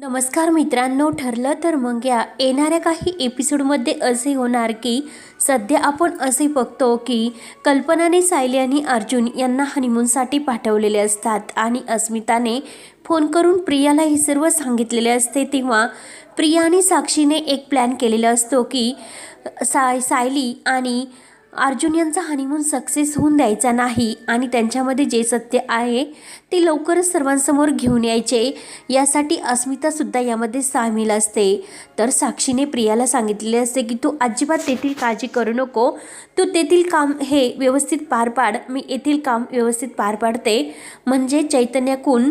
नमस्कार मित्रांनो ठरलं तर मग या. येणाऱ्या काही एपिसोडमध्ये असे होणार की सध्या आपण असे बघतो की कल्पनाने सायली आणि अर्जुन यांना हनीमूनसाठी पाठवलेले असतात आणि अस्मिताने फोन करून प्रियाला हे सर्व सांगितलेले असते. तेव्हा प्रिया आणि साक्षीने एक प्लॅन केलेला असतो की साय सायली आणि अर्जुन यांचा हनीमून सक्सेस होऊन द्यायचा नाही आणि त्यांच्यामध्ये जे सत्य आहे ते लवकरच सर्वांसमोर घेऊन यायचे. यासाठी अस्मितासुद्धा यामध्ये सामील असते. तर साक्षीने प्रियाला सांगितलेले असते की तू अजिबात तेथील काळजी करू नको. तू तेथील काम हे व्यवस्थित पार पाड. मी येथील काम व्यवस्थित पार पाडते. म्हणजे चैतन्याकून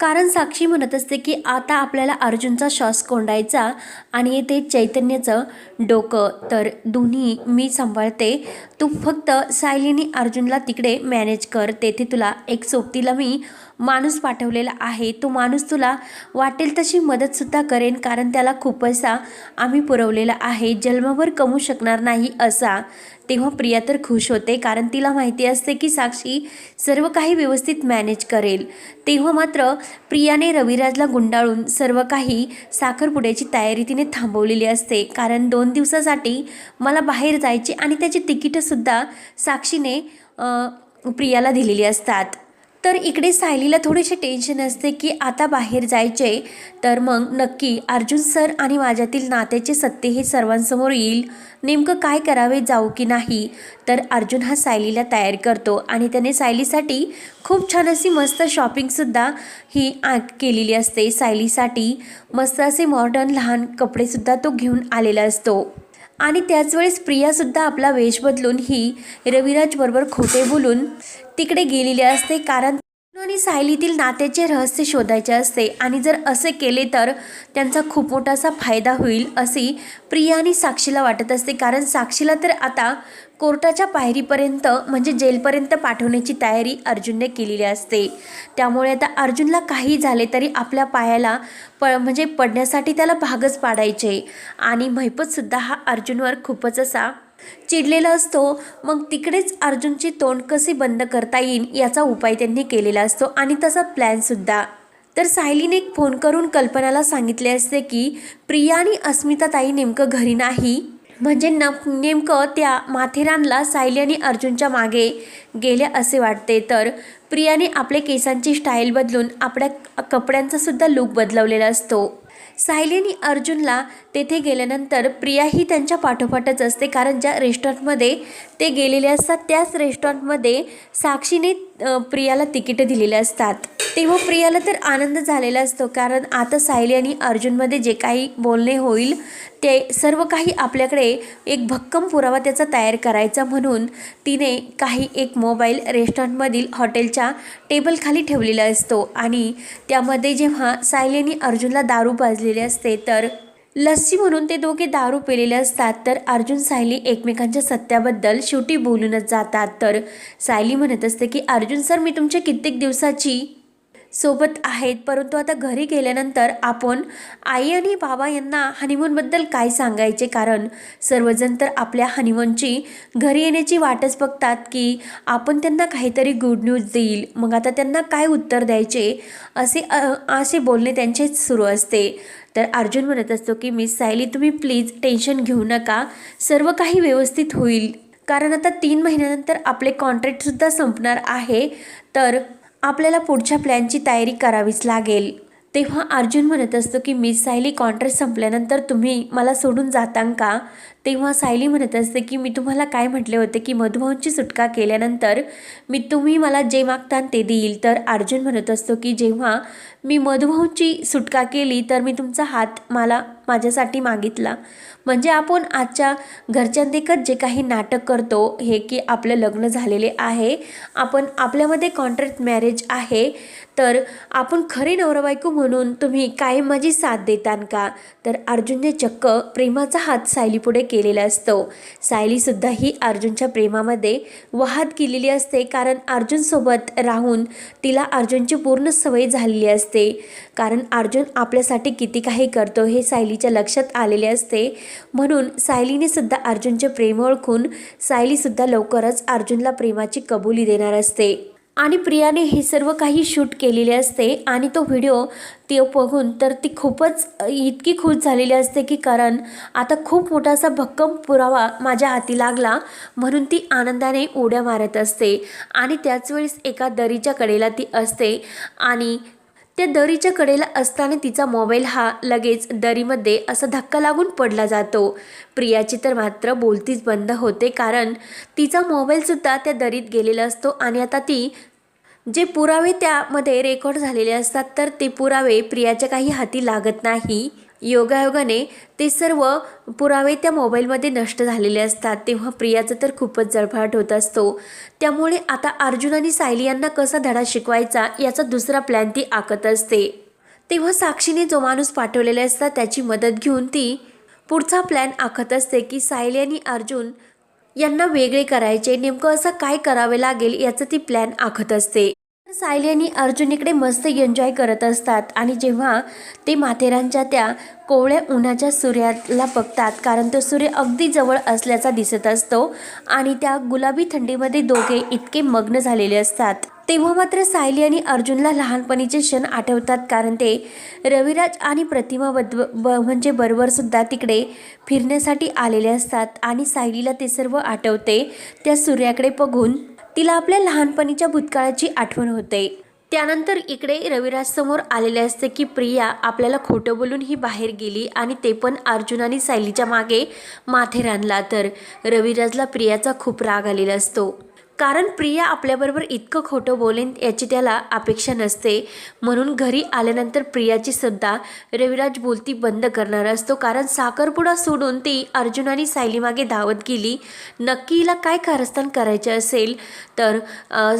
कारण साक्षी म्हणत असते की आता आपल्याला अर्जुनचा श्वास कोंडायचा आणि ते चैतन्याचं डोकं तर दोन्ही मी सांभाळते. तू फक्त सायलीनी अर्जुनला तिकडे मॅनेज कर. तेथे तुला एक सोबतीला मी माणूस पाठवलेला आहे. तो माणूस तुला वाटेल तशी मदतसुद्धा करेन कारण त्याला खूप पैसा आम्ही पुरवलेला आहे. जन्मभर कमवू शकणार नाही असा तेव्हा प्रिया तर खुश होते कारण तिला माहिती असते की साक्षी सर्व काही व्यवस्थित मॅनेज करेल. तेव्हा मात्र प्रियाने रविराजला गुंडाळून सर्व काही साखरपुड्याची तयारी तिने थांबवलेली असते. कारण दोन दिवसासाठी मला बाहेर जायचे आणि त्याची तिकीटंसुद्धा साक्षीने प्रियाला दिलेली असतात. तर इकडे सायलीला थोडेसे टेन्शन असते की आता बाहेर जायचे तर मग नक्की अर्जुन सर आणि माझ्यातील नात्याचे सत्य हे सर्वांसमोर येईल. नेमकं काय करावे जाऊ की नाही? तर अर्जुन हा सायलीला तयार करतो आणि त्याने सायलीसाठी खूप छान अशी मस्त शॉपिंगसुद्धा ही आ केलेली असते. सायलीसाठी मस्त असे मॉडर्न लहान कपडेसुद्धा तो घेऊन आलेला असतो. आणि त्याच वेळेस प्रियासुद्धा आपला वेश बदलून ही रविराज बरोबर खोटे बोलून तिकडे गेलेली असते कारण आणि सायलीतील नात्याचे रहस्य शोधायचे असते आणि जर असे केले तर त्यांचा खूप मोठासा फायदा होईल अशी प्रिया आणि साक्षीला वाटत असते. कारण साक्षीला तर आता कोर्टाच्या पायरीपर्यंत म्हणजे जेलपर्यंत पाठवण्याची तयारी अर्जुनने केलेली असते. त्यामुळे आता अर्जुनला काही झाले तरी आपल्या पायाला प म्हणजे पडण्यासाठी त्याला भागच पाडायचे. आणि महिपतसुद्धा हा अर्जुनवर खूपच असा चिडलेला असतो. मग तिकडेच अर्जुनची तोंड कसे बंद करता येईल याचा उपाय त्यांनी केलेला असतो आणि तसा प्लॅनसुद्धा तर सायलीने एक फोन करून कल्पनाला सांगितले असते की प्रिया आणि अस्मिता ताई नेमकं घरी नाही? म्हणजे न नेमकं त्या माथेरानला सायली आणि अर्जुनच्या मागे गेल्या असे वाटते. तर प्रियाने आपल्या केसांची स्टाईल बदलून आपल्या कपड्यांचासुद्धा लूक बदलवलेला असतो. सायलीनी अर्जुनला तेथे गेल्यानंतर प्रिया ही त्यांच्या पाठोपाठच असते. कारण ज्या रेस्टॉरंटमध्ये ते गेलेले असतात त्याच रेस्टॉरंटमध्ये साक्षीने प्रियाला तिकीटं दिलेले असतात. तेव्हा प्रियाला तर आनंद झालेला असतो. कारण आता सायली आणि अर्जुनमध्ये जे काही बोलणे होईल ते सर्व काही आपल्याकडे एक भक्कम पुरावा त्याचा तयार करायचा म्हणून तिने काही एक मोबाईल रेस्टॉरंटमधील हॉटेलच्या टेबलखाली ठेवलेला असतो. आणि त्यामध्ये जेव्हा सायली आणि अर्जुनला दारू पाजलेली असते तर लस्सी म्हणून ते दोघे दारू पेलेले असतात तर अर्जुन सायली एकमेकांच्या सत्याबद्दल शेवटी बोलूनच जातात. तर सायली म्हणत असते की अर्जुन सर मी तुमच्या कित्येक दिवसाची सोबत आहेत. परंतु आता घरी गेल्यानंतर आपण आई आणि बाबा यांना हनीमूनबद्दल काय सांगायचे? कारण सर्वजण तर आपल्या हनीमूनची घरी येण्याची वाटच बघतात की आपण त्यांना काहीतरी गुड न्यूज देईल. मग आता त्यांना काय उत्तर द्यायचे? असे असे बोलणे त्यांचेच सुरू असते. तर अर्जुन म्हणत असतो की मिस सायली तुम्ही प्लीज टेन्शन घेऊ नका. सर्व काही व्यवस्थित होईल. कारण आता तीन महिन्यानंतर आपले कॉन्ट्रॅक्टसुद्धा संपणार आहे. तर आपल्याला पुढच्या प्लॅनची तयारी करावीच लागेल. तेव्हा अर्जुन म्हणत असतो की मी सायली कॉन्ट्रॅक्ट संपल्यानंतर तुम्ही मला सोडून जातां का? तेव्हा सायली म्हणत असते की मी तुम्हाला काय म्हटले होते की मधुभाऊंची सुटका केल्यानंतर मी तुम्ही मला जे मागता ते देईल. तर अर्जुन म्हणत असतो की जेव्हा मी मधुभाऊंची सुटका केली तर मी तुमचा हात मला माझ्यासाठी मागितला. म्हणजे आपण आजच्या घरच्यांदेखत जे काही नाटक करतो हे की आपलं लग्न झालेले आहे आपण आपल्यामध्ये कॉन्ट्रॅक्ट मॅरेज आहे तर आपण खरे नवरा बायको म्हणून तुम्ही कायम माझी साथ देतान का? तर अर्जुनने चक्क प्रेमाचा हात सायलीपुढे केलेला असतो. सायलीसुद्धा ही अर्जुनच्या प्रेमामध्ये वाहत केलेली असते कारण अर्जुनसोबत राहून तिला अर्जुनची पूर्ण सवय झालेली असते. कारण अर्जुन आपल्यासाठी किती काही करतो हे सायली सायलीच्या लक्षात आलेले असते. म्हणून सायलीने सुद्धा अर्जुनचे प्रेम ओळखून सायलीसुद्धा लवकरच अर्जुनला प्रेमाची कबुली देणार असते. आणि प्रियाने हे सर्व काही शूट केलेले असते आणि तो व्हिडिओ ते बघून तर ती खूपच इतकी खुश झालेली असते की कारण आता खूप मोठा असा भक्कम पुरावा माझ्या हाती लागला. म्हणून ती आनंदाने उड्या मारत असते. आणि त्याच वेळेस एका दरीच्या कडेला ती असते. आणि त्या दरीच्या कडेला असताना तिचा मोबाईल हा लगेच दरीमध्ये असा धक्का लागून पडला जातो. प्रियाची तर मात्र बोलतीच बंद होते कारण तिचा मोबाईलसुद्धा त्या दरीत गेलेला असतो आणि आता ती जे पुरावे त्यामध्ये रेकॉर्ड झालेले असतात तर ते पुरावे प्रियाच्या काही हाती लागत नाही. योगायोगाने ते सर्व पुरावे त्या मोबाईलमध्ये नष्ट झालेले असतात. तेव्हा प्रियाचं तर खूपच जळफळाट होत असतो. त्यामुळे आता अर्जुन आणि सायली यांना कसा धडा शिकवायचा याचा दुसरा प्लॅन ती आखत असते. तेव्हा साक्षीने जो माणूस पाठवलेला असतात त्याची मदत घेऊन ती पुढचा प्लॅन आखत असते की सायली आणि अर्जुन यांना वेगळे करायचे नेमकं असं काय करावे लागेल याचं ती प्लॅन आखत असते. सायली आणि अर्जुन इकडे मस्त एन्जॉय करत असतात. आणि जेव्हा ते माथेरानच्या त्या कोवळ्या उन्हाच्या सूर्याला बघतात कारण तो सूर्य अगदी जवळ असल्याचा दिसत असतो आणि त्या गुलाबी थंडीमध्ये दोघे इतके मग्न झालेले असतात. तेव्हा मात्र सायली आणि अर्जुनला लहानपणीचे क्षण आठवतात कारण ते रविराज आणि प्रतिमा बद्व ब म्हणजे बरोबरसुद्धा तिकडे फिरण्यासाठी आलेले असतात आणि सायलीला ते सर्व आठवते त्या सूर्याकडे बघून. तिला आपल्या लहानपणीच्या भूतकाळाची आठवण होते. त्यानंतर इकडे रविराज समोर आलेले असते की प्रिया आपल्याला खोटं बोलून ही बाहेर गेली आणि ते पण अर्जुन आणि सायलीच्या मागे माथेरानला. तर रविराजला प्रियाचा खूप राग आलेला असतो. कारण प्रिया आपल्याबरोबर इतकं खोटं बोलेन याची त्याला अपेक्षा नसते. म्हणून घरी आल्यानंतर प्रियाची सुद्धा रविराज बोलती बंद करणार असतो. कारण साखरपुडा सोडून ती अर्जुन आणि सायलीमागे धावत गेली. नक्की हिला काय कारस्थान करायचे असेल? तर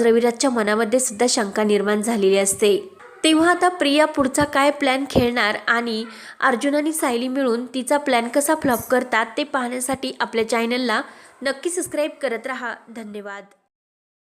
रविराजच्या मनामध्ये सुद्धा शंका निर्माण झालेली असते. तेव्हा आता प्रिया पुढचा काय प्लॅन खेळणार आणि अर्जुन आणि सायली मिळून तिचा प्लॅन कसा फ्लॉप करतात ते पाहण्यासाठी आपल्या चॅनलला नक्की सबस्क्राईब करत राहा. धन्यवाद.